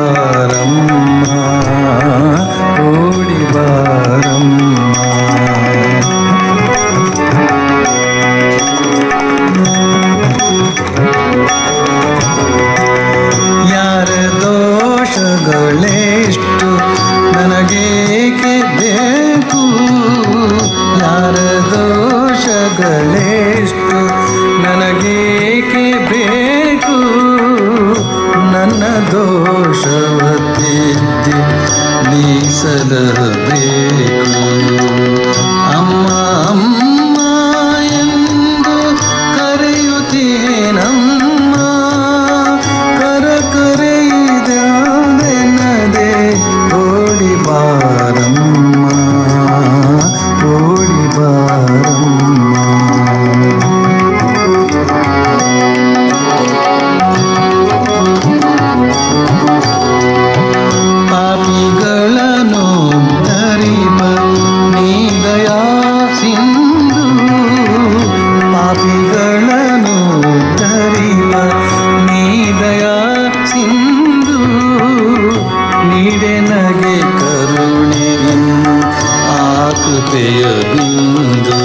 Ram. yagundu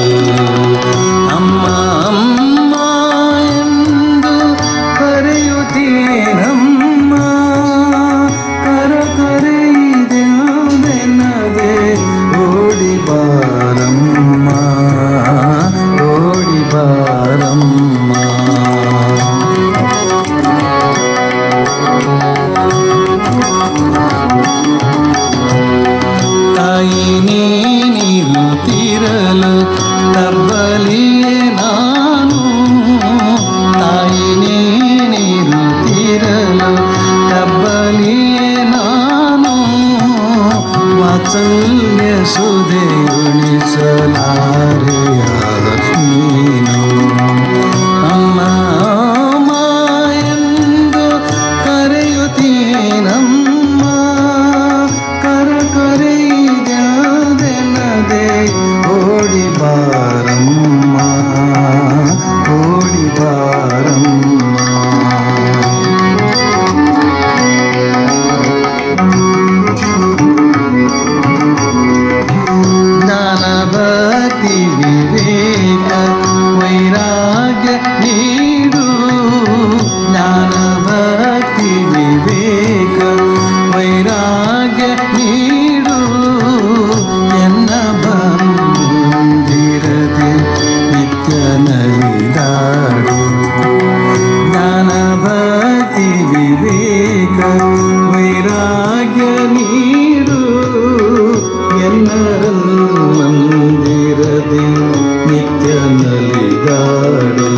വസന്യ സുദേവുണി ವೇಗ ವೈರಾಗ್ಯ ನೀಡು ಎಲ್ಲರ ಮಂದಿರದಿ ನಿತ್ಯ ನಲಿಗಾಡು